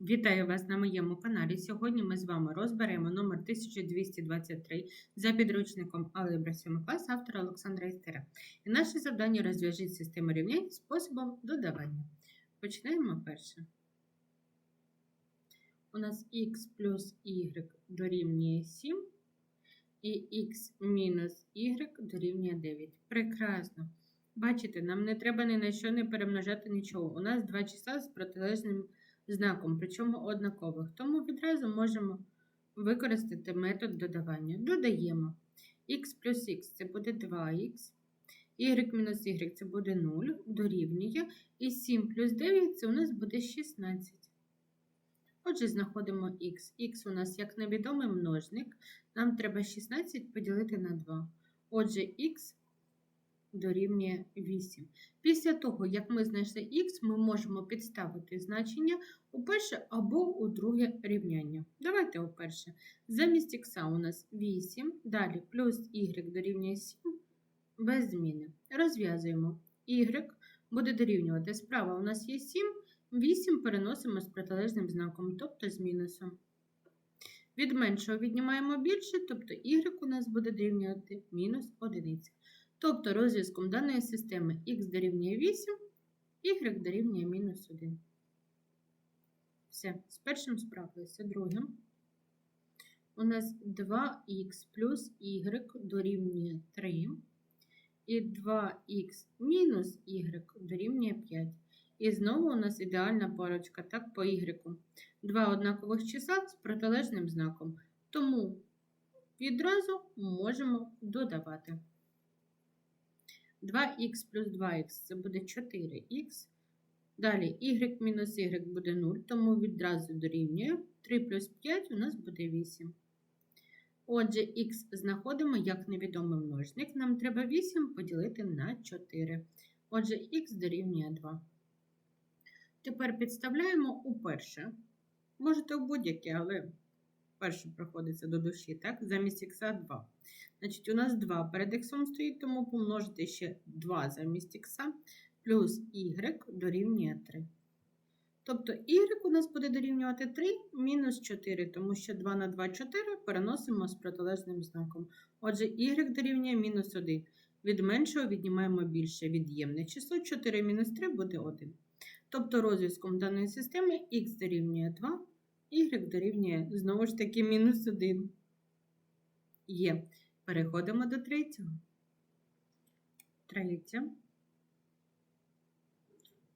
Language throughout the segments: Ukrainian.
Вітаю вас на моєму каналі. Сьогодні ми з вами розберемо номер 1223 за підручником Алgebra 7 клас автора Олександра Істера. І наше завдання розв'яжіть систему рівнянь способом додавання. Починаємо перше. У нас х плюс y дорівнює 7 і х мінус y дорівнює 9. Прекрасно. Бачите, нам не треба ні на що не перемножати нічого. У нас два числа з протилежним знаком, причому однакових. Тому відразу можемо використати метод додавання. Додаємо х плюс х це буде 2х, y мінус y це буде 0, дорівнює, і 7 плюс 9 це у нас буде 16. Отже, знаходимо х. Х у нас як невідомий множник. Нам треба 16 поділити на 2. Отже, х дорівнює 8. Після того, як ми знайшли х, ми можемо підставити значення у перше або у друге рівняння. Давайте у перше. Замість х у нас 8, далі плюс y дорівнює 7 без зміни. Розв'язуємо. y буде дорівнювати. Справа у нас є 7, 8 переносимо з протилежним знаком, тобто з мінусом. Від меншого віднімаємо більше, тобто y у нас буде дорівнювати мінус 1. Тобто розв'язком даної системи х дорівнює 8, y дорівнює мінус 1. Все, з першим справилися. Другим. У нас 2х плюс y дорівнює 3. І 2х мінус y дорівнює 5. І знову у нас ідеальна парочка, так, по y. Два однакових числа з протилежним знаком. Тому відразу можемо додавати. 2х плюс 2х це буде 4х. Далі y мінус y буде 0, тому відразу дорівнює 3 плюс 5 у нас буде 8. Отже, х знаходимо як невідомий множник. Нам треба 8 поділити на 4. Отже, х дорівнює 2. Тепер підставляємо у перше. Можете у будь-яке, але перше проходиться до душі, так? Замість х 2. Значить, у нас 2 перед х стоїть, тому помножити ще 2 замість х, плюс y дорівнює 3. Тобто y у нас буде дорівнювати 3 мінус 4, тому що 2 на 2 4 переносимо з протилежним знаком. Отже, y дорівнює мінус 1. Від меншого віднімаємо більше від'ємне число. 4 мінус 3 буде 1. Тобто розв'язком даної системи х дорівнює 2, y дорівнює знову ж таки мінус 1. Є. Переходимо до третього. Третє.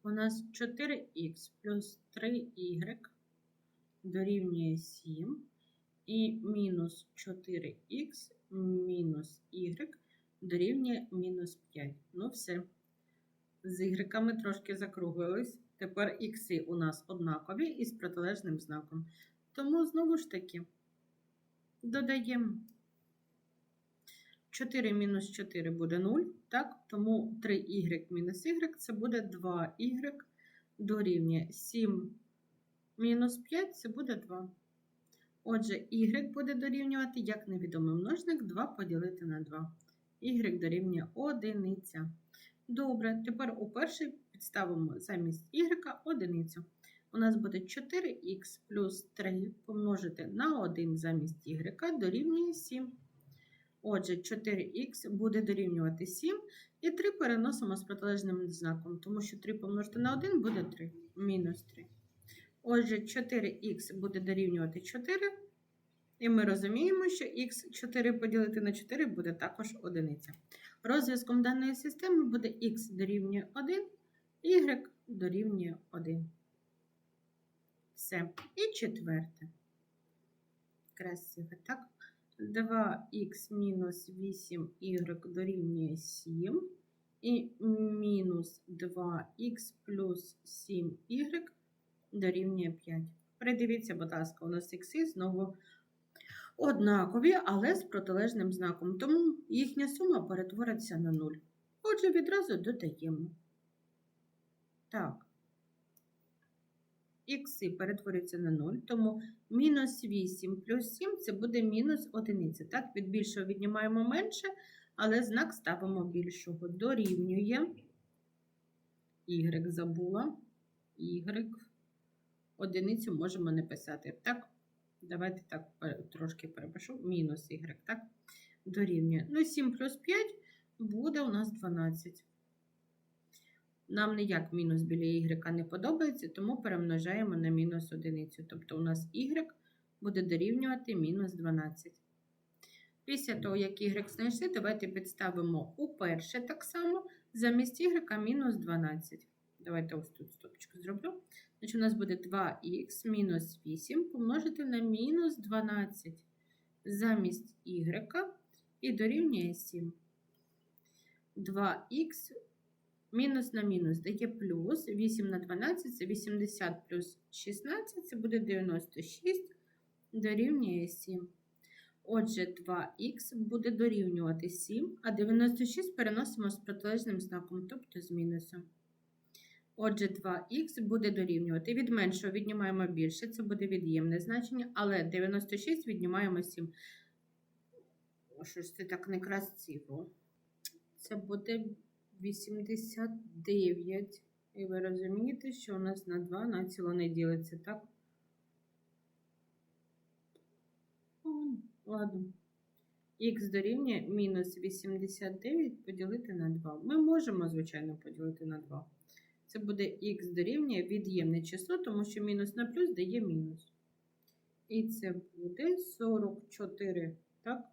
У нас 4х плюс 3y дорівнює 7 і мінус 4х мінус y дорівнює мінус 5. Ну, все. З y трошки закруглились. Тепер ікси у нас однакові і з протилежним знаком. Тому, знову ж таки, додаємо. 4 мінус 4 буде 0, так? Тому 3y мінус y це буде 2y дорівнює 7 мінус 5 це буде 2. Отже, y буде дорівнювати як невідомий множник 2 поділити на 2. y дорівнює 1. Добре, тепер у перший підставимо замість y одиницю. У нас буде 4х плюс 3 помножити на 1 замість y дорівнює 7. Отже, 4х буде дорівнювати 7, і 3 переносимо з протилежним знаком, тому що 3 помножити на 1 буде 3, мінус 3. Отже, 4х буде дорівнювати 4, і ми розуміємо, що х 4 поділити на 4 буде також одиниця. Розв'язком даної системи буде х дорівнює 1, y дорівнює 1. Все. І четверте. Красиво, так? 2х мінус 8y дорівнює 7 і мінус 2х плюс 7y дорівнює 5. Придивіться, будь ласка, у нас ікси знову однакові, але з протилежним знаком, тому їхня сума перетвориться на 0. Отже, відразу додаємо. Так. Ікси перетворюються на 0, тому мінус 8 плюс 7 це буде мінус 1. Так, від більшого віднімаємо менше, але знак ставимо більшого. Дорівнює y забула. y одиницю можемо не писати. Так, давайте так трошки перепишу. Мінус y, так? Дорівнює. Ну, 7 плюс 5 буде у нас 12. Нам ніяк мінус біля y не подобається, тому перемножаємо на мінус одиницю. Тобто у нас y буде дорівнювати мінус 12. Після того, як y знайшли, давайте підставимо уперше так само замість y мінус 12. Давайте ось тут стопочку зроблю. Значить, у нас буде 2х мінус 8 помножити на мінус 12 замість y і дорівнює 7. 2х мінус на мінус дає плюс 8 на 12 це 80 плюс 16 це буде 96 дорівнює 7. Отже, 2х буде дорівнювати 7, а 96 переносимо з протилежним знаком, тобто з мінусом. Отже, 2х буде дорівнювати. Від меншого віднімаємо більше, це буде від'ємне значення, але 96 віднімаємо 7. О, Що ж це так некрасиво? Це буде 89. І ви розумієте, що у нас на 2 націло не ділиться, так? О, Ладно. Х дорівнює мінус 89 поділити на 2. Ми можемо, звичайно, поділити на 2. Це буде х дорівнює від'ємне число, тому що мінус на плюс дає мінус. І це буде 44, так?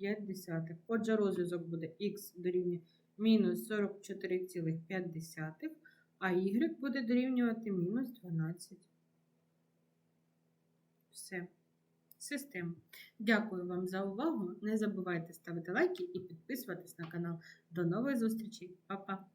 44,5. Отже, розв'язок буде х дорівнює мінус 44,5, а y буде дорівнювати мінус 12. Все. Система. Дякую вам за увагу. Не забувайте ставити лайки і підписуватись на канал. До нових зустрічей. Па-па!